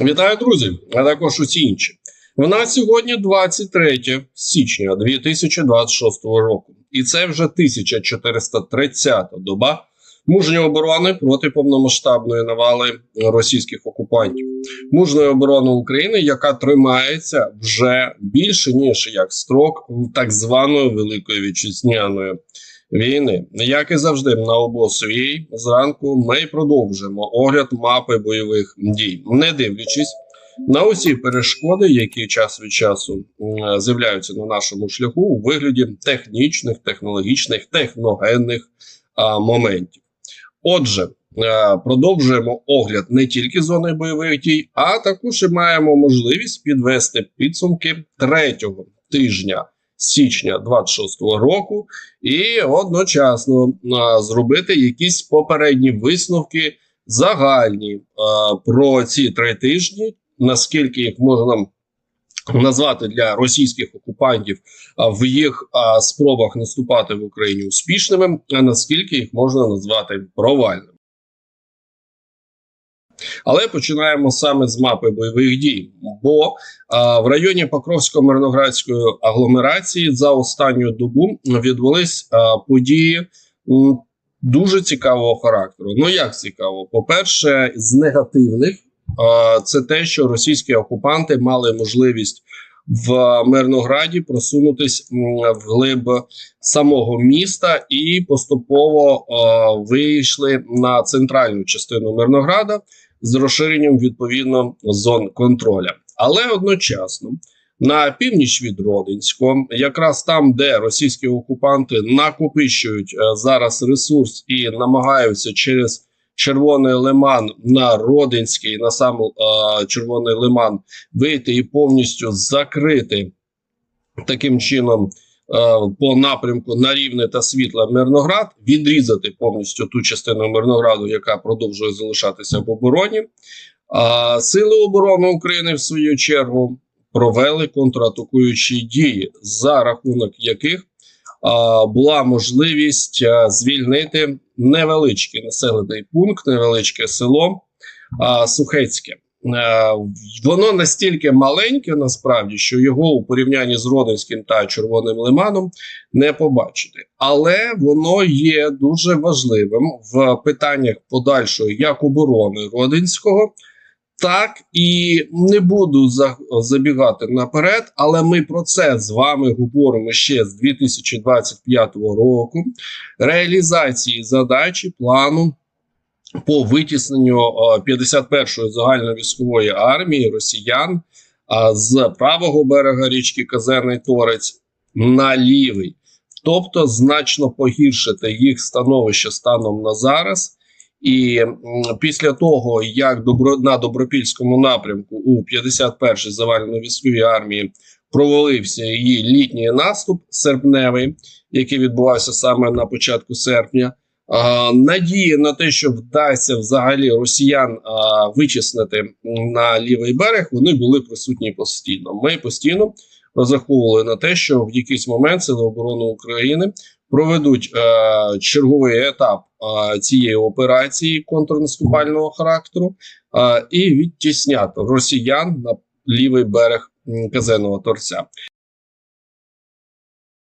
Вітаю, друзі, а також усі інші. У нас сьогодні 23 січня 2026 року, і це вже 1430 доба мужньої оборони проти повномасштабної навали російських окупантів, мужної оборони України, яка тримається вже більше ніж як строк так званої великої вітчизняної війни. Як і завжди, на обосвій зранку ми продовжимо огляд мапи бойових дій, не дивлячись на усі перешкоди, які час від часу з'являються на нашому шляху у вигляді технічних, технологічних, техногенних а, моментів. Отже, е, продовжуємо огляд не тільки зони бойових дій, а також і маємо можливість підвести підсумки третього тижня січня 26-го року і одночасно зробити якісь попередні висновки загальні про ці три тижні, наскільки їх можна назвати для російських окупантів в їх спробах наступати в Україні успішними, а наскільки їх можна назвати провальними. Але починаємо саме з мапи бойових дій. Бо а, в районі Покровсько-Мирноградської агломерації за останню добу відбулись а, події дуже цікавого характеру. Ну як цікаво? По-перше, з негативних це те, що російські окупанти мали можливість в Мирнограді просунутись вглиб самого міста і поступово вийшли на центральну частину Мирнограда з розширенням відповідно зон контроля. Але одночасно на північ від Родинського, якраз там, де російські окупанти накопичують е, зараз ресурс і намагаються через Червоний лиман на Родинський, на сам е, Червоний лиман вийти і повністю закрити таким чином. Е, По напрямку на рівне та світла Мирноград відрізати повністю ту частину Мирнограду, яка продовжує залишатися в обороні. А сили оборони України, в свою чергу, провели контратакуючі дії, за рахунок яких була можливість а, звільнити невеличкий населений пункт, невеличке село Сухецьке. Е, Воно настільки маленьке, насправді, що його у порівнянні з Родинським та Червоним Лиманом не побачити, але воно є дуже важливим в питаннях подальшої як оборони Родинського, так і не буду за, забігати наперед, але ми про це з вами говоримо ще з 2025 року. Реалізації задачі плану по витісненню е, 51-ї загальновійськової армії росіян з правого берега річки Казерний Торець на лівий, тобто значно погіршити їх становище станом на зараз. І після того, як добро, на добропільському напрямку у 51-й загальновійськовій армії провалився її літній наступ серпневий, який відбувався саме на початку серпня. А, Надії на те, що вдасться взагалі росіян а, вичислити на лівий берег, вони були присутні постійно. Ми постійно розраховували на те, що в якийсь момент Сили оборони України проведуть е, черговий етап е, цієї операції контрнаступального характеру е, і відтіснять росіян на лівий берег казенного торця.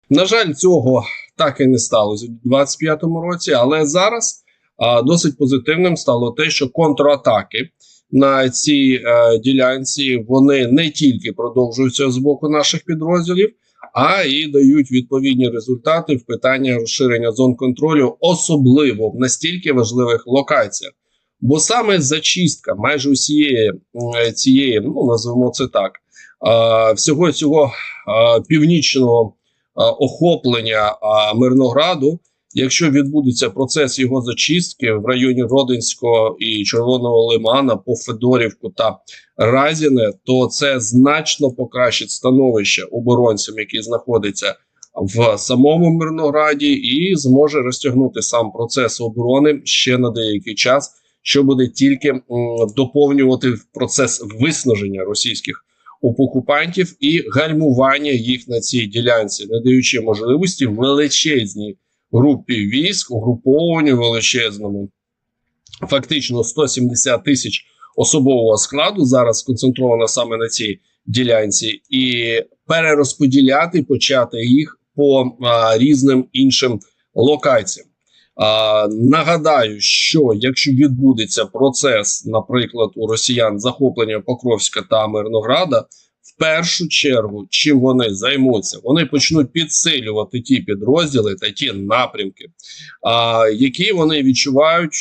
На жаль, цього так і не сталося у 2025 році, але зараз а, досить позитивним стало те, що контратаки на цій е, ділянці вони не тільки продовжуються з боку наших підрозділів, а і дають відповідні результати в питанні розширення зон контролю, особливо в настільки важливих локаціях. Бо саме зачистка майже усієї цієї, ну називаємо це так, а, всього цього а, північного а, охоплення Мирнограду. Якщо відбудеться процес його зачистки в районі Родинського і Червоного Лимана по Федорівку та Разіне, то це значно покращить становище оборонцям, які знаходяться в самому Мирнограді, і зможе розтягнути сам процес оборони ще на деякий час, що буде тільки доповнювати процес виснаження російських окупантів і гальмування їх на цій ділянці, не даючи можливості величезній групі військ, угрупованню величезному, фактично 170 тисяч особового складу зараз сконцентрована саме на цій ділянці, і перерозподіляти почати їх по а, різним іншим локаціям. Нагадаю, що якщо відбудеться процес, наприклад, у росіян захоплення Покровська та Мирнограда, в першу чергу, чим вони займуться, вони почнуть підсилювати ті підрозділи та ті напрямки, а, які вони відчувають,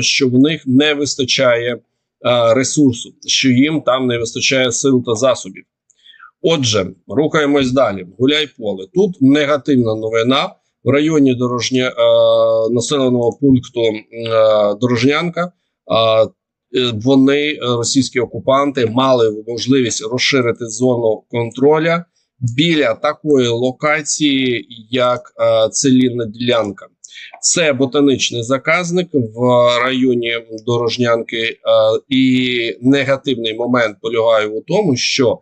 що, в них не вистачає ресурсу, що їм там не вистачає сил та засобів. Отже, рухаємось далі. Гуляй поле. Тут негативна новина в районі дорожня е, населеного пункту е, Дорожнянка. Е, вони, російські окупанти, мали можливість розширити зону контроля біля такої локації, як целінна ділянка. Це ботаничний заказник в районі Дорожнянки, і негативний момент полягає у тому, що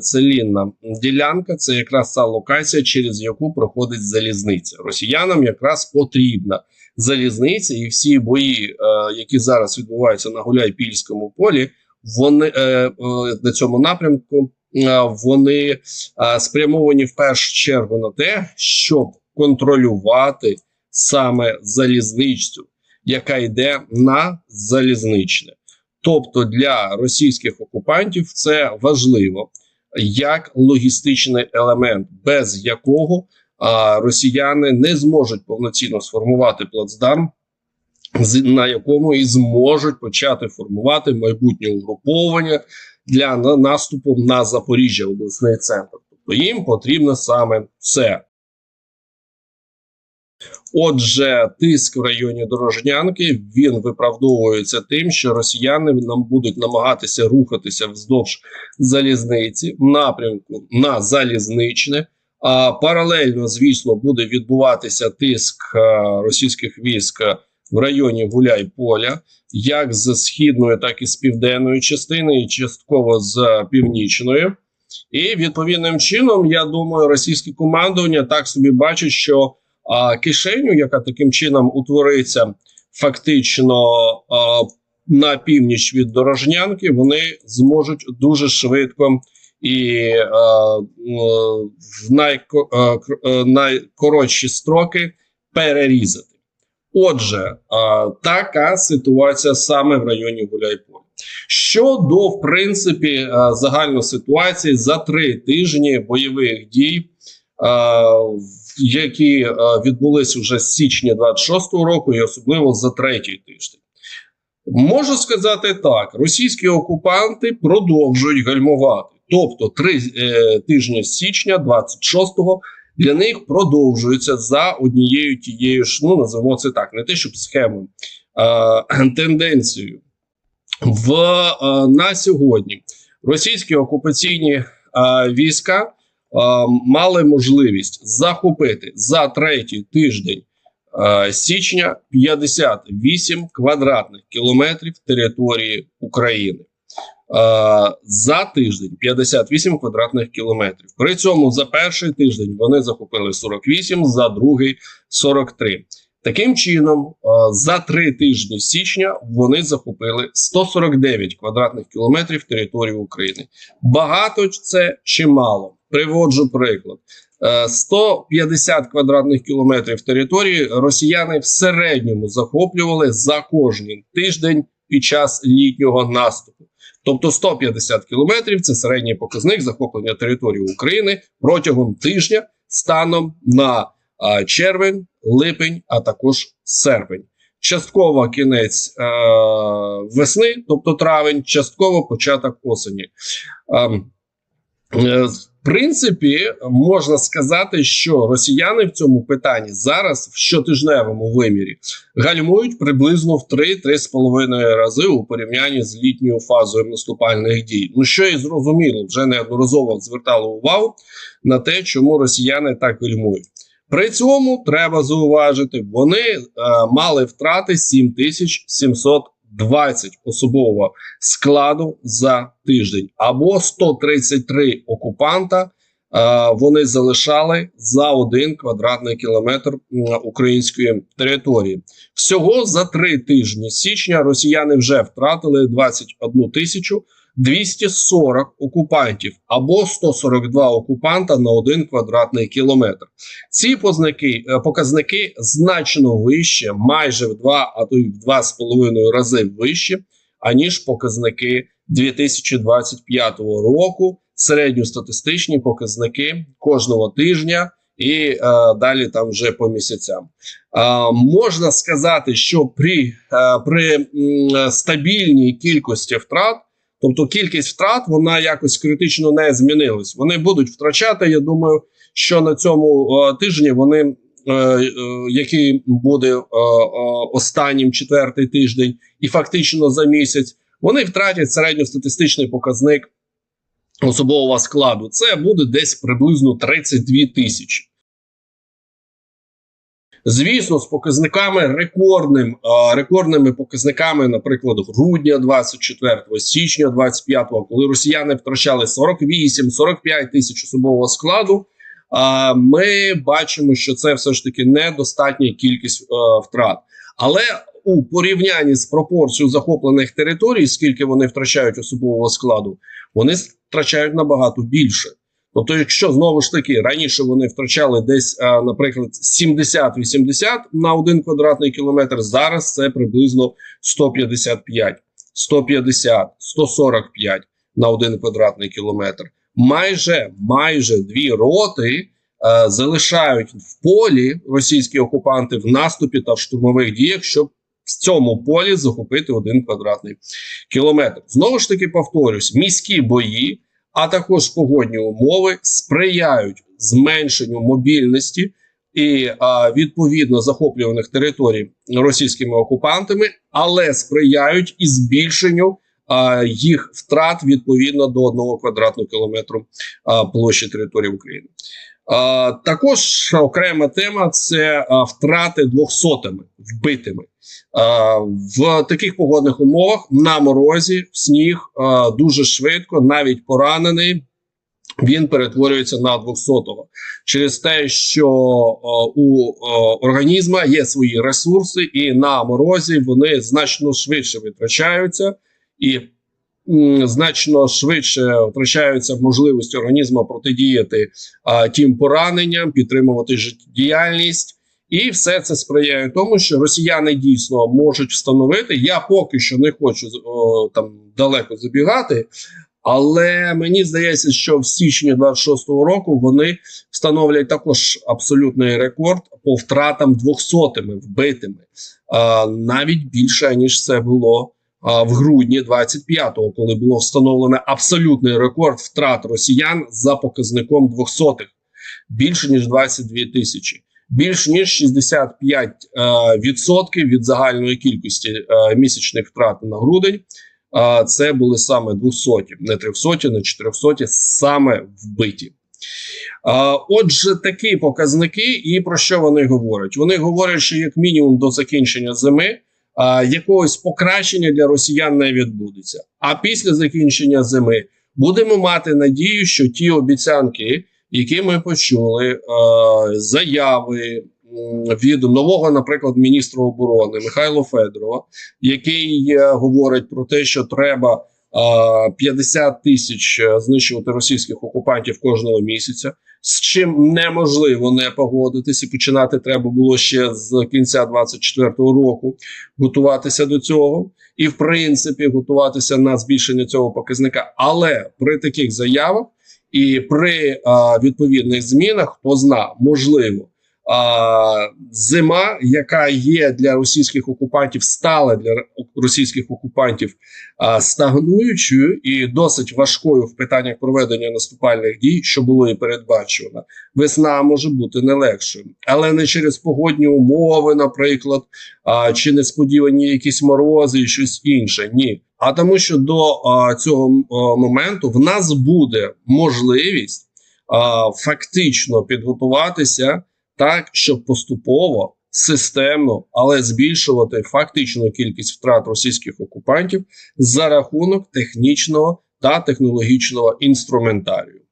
целінна ділянка, це якраз та локація, через яку проходить залізниця. Росіянам якраз потрібна залізниця, і всі бої, е, які зараз відбуваються на Гуляйпільському полі, вони е, е, на цьому напрямку е, вони е, спрямовані в першу чергу на те, щоб контролювати саме залізницю, яка йде на залізничне. Тобто для російських окупантів це важливо як логістичний елемент, без якого а, росіяни не зможуть повноцінно сформувати плацдарм, на якому і зможуть почати формувати майбутнє угруповання для наступу на Запоріжжя, обласний центр. Тобто їм потрібно саме це. Отже, тиск в районі Дорожнянки він виправдовується тим, що росіяни нам будуть намагатися рухатися вздовж залізниці в напрямку на залізничне. А паралельно, звісно, буде відбуватися тиск російських військ в районі Гуляй-Поля, як з східної, так і з південної частини, і частково з північної. І відповідним чином, я думаю, російське командування так собі бачить, що а кишеню, яка таким чином утвориться фактично а, на північ від Дорожнянки, вони зможуть дуже швидко і а, в найко, а, найкоротші строки перерізати. Отже, а, така ситуація саме в районі Гуляйполя. Щодо в принципі загальної ситуації за три тижні бойових дій які е, відбулись вже з січня 26-го року, і особливо за третій тиждень. Можу сказати так: російські окупанти продовжують гальмувати. Тобто, три е, тижні з січня 26-го для них продовжується за однією тією ж, ну називаємо це так, не те, щоб схемою, а тенденцією. В на сьогодні російські окупаційні війська мали можливість захопити за третій тиждень січня 58 квадратних кілометрів території України. За тиждень 58 квадратних кілометрів. При цьому за перший тиждень вони захопили 48, за другий 43. Таким чином, за три тижні січня вони захопили 149 квадратних кілометрів території України. Багато це чи мало? Приводжу приклад: 150 е, квадратних кілометрів території росіяни в середньому захоплювали за кожен тиждень під час літнього наступу. Тобто 150 кілометрів це середній показник захоплення території України протягом тижня станом на червень, липень, а також серпень. Частково кінець е, весни, тобто травень, частково початок осені. Ем, е, принципі, можна сказати, що росіяни в цьому питанні зараз в щотижневому вимірі гальмують приблизно в 3-3,5 рази у порівнянні з літньою фазою наступальних дій. Ну що і зрозуміло, вже неодноразово звертали увагу на те, чому росіяни так гальмують. При цьому треба зауважити, вони е, мали втрати 7700 20 особового складу за тиждень, або 133 окупанта вони залишали за один квадратний кілометр української території. Всього за три тижні січня росіяни вже втратили 21 тисячу 240 окупантів або 142 окупанта на один квадратний кілометр. Ці показники, показники значно вище, майже в два, а то й в два з половиною рази вище, аніж показники 2025 року. Середньостатистичні показники кожного тижня. І е, далі там вже по місяцям е, можна сказати, що при е, при стабільній кількості втрат Тобто кількість втрат вона якось критично не змінилась. Вони будуть втрачати. Я думаю, що на цьому е, тижні вони, е, е, який буде останнім четвертий тиждень, і фактично за місяць, вони втратять середньостатистичний показник особового складу. Це буде десь приблизно 32 тисячі. Звісно, з показниками рекордним рекордними показниками, наприклад, грудня 24 січня 25 коли росіяни втрачали 48-45 тисяч особового складу. Ми бачимо, що це все ж таки недостатня кількість втрат, але у порівнянні з пропорцією захоплених територій, скільки вони втрачають особового складу, вони втрачають набагато більше. Тобто, якщо знову ж таки раніше вони втрачали десь, наприклад, 70-80 на один квадратний кілометр, зараз це приблизно 155, 150, 145 на один квадратний кілометр. Майже майже дві роти а, залишають в полі російські окупанти в наступі та в штурмових діях, щоб в цьому полі захопити один квадратний кілометр. Знову ж таки повторюсь, міські бої а також погодні умови сприяють зменшенню мобільності і відповідно захоплюваних територій російськими окупантами, але сприяють і збільшенню їх втрат відповідно до одного квадратного кілометру площі території України. Також окрема тема це втрати двохсотими вбитими. В таких погодних умовах на морозі в сніг дуже швидко, навіть поранений. Він перетворюється на 200-го через те, що у організма є свої ресурси, і на морозі вони значно швидше витрачаються, і значно швидше втрачаються можливості організму протидіяти тим пораненням, підтримувати життєдіяльність. І все це сприяє тому, що росіяни дійсно можуть встановити. Я поки що не хочу о, там далеко забігати, але мені здається, що в січні 26-го року вони встановлять також абсолютний рекорд по втратам двохсотими вбитими, а, навіть більше ніж це було. В грудні 25-го, коли було встановлено абсолютний рекорд втрат росіян за показником двохсотих більше ніж 22 тисячі більш ніж 65% е, від загальної кількості е, місячних втрат на грудень. Це були саме 200, не 300, не 400, саме вбиті. Отже, такі показники, і про що вони говорять? Вони говорять, що як мінімум до закінчення зими якогось покращення для росіян не відбудеться. А після закінчення зими будемо мати надію, що ті обіцянки, які ми почули е, заяви від нового, наприклад, міністра оборони Михайло Федорова, який е, говорить про те, що треба 50 тисяч е, знищувати російських окупантів кожного місяця. З чим неможливо не погодитися, починати треба було ще з кінця 24-го року готуватися до цього, і в принципі готуватися на збільшення цього показника. Але при таких заявах і при а, відповідних змінах, хто зна, можливо, зима, яка є для російських окупантів, стала для російських окупантів стагнуючою і досить важкою в питаннях проведення наступальних дій, що було і передбачено. Весна може бути не легшою, але не через погодні умови, наприклад, чи несподівані якісь морози, і щось інше. Ні а тому, що до а, цього а, моменту в нас буде можливість а, фактично підготуватися так, щоб поступово системно, але збільшувати фактичну кількість втрат російських окупантів за рахунок технічного та технологічного інструментарію.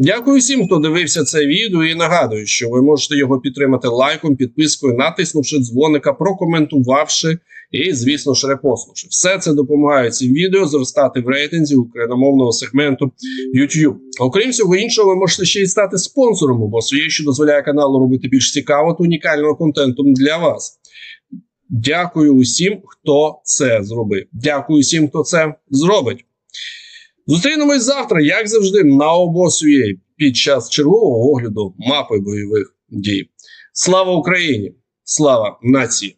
Дякую всім, хто дивився це відео, і нагадую, що ви можете його підтримати лайком, підпискою, натиснувши дзвоника, прокоментувавши і, звісно ж, репостнувши. Все це допомагає цим відео зростати в рейтинзі україномовного сегменту YouTube. Окрім всього іншого, ви можете ще й стати спонсором є, що дозволяє каналу робити більш цікаво та унікального контенту для вас. Дякую усім, хто це зробив. Дякую всім, хто це зробить. Зустрінемось завтра, як завжди, на обосує під час чергового огляду мапи бойових дій. Слава Україні! Слава нації!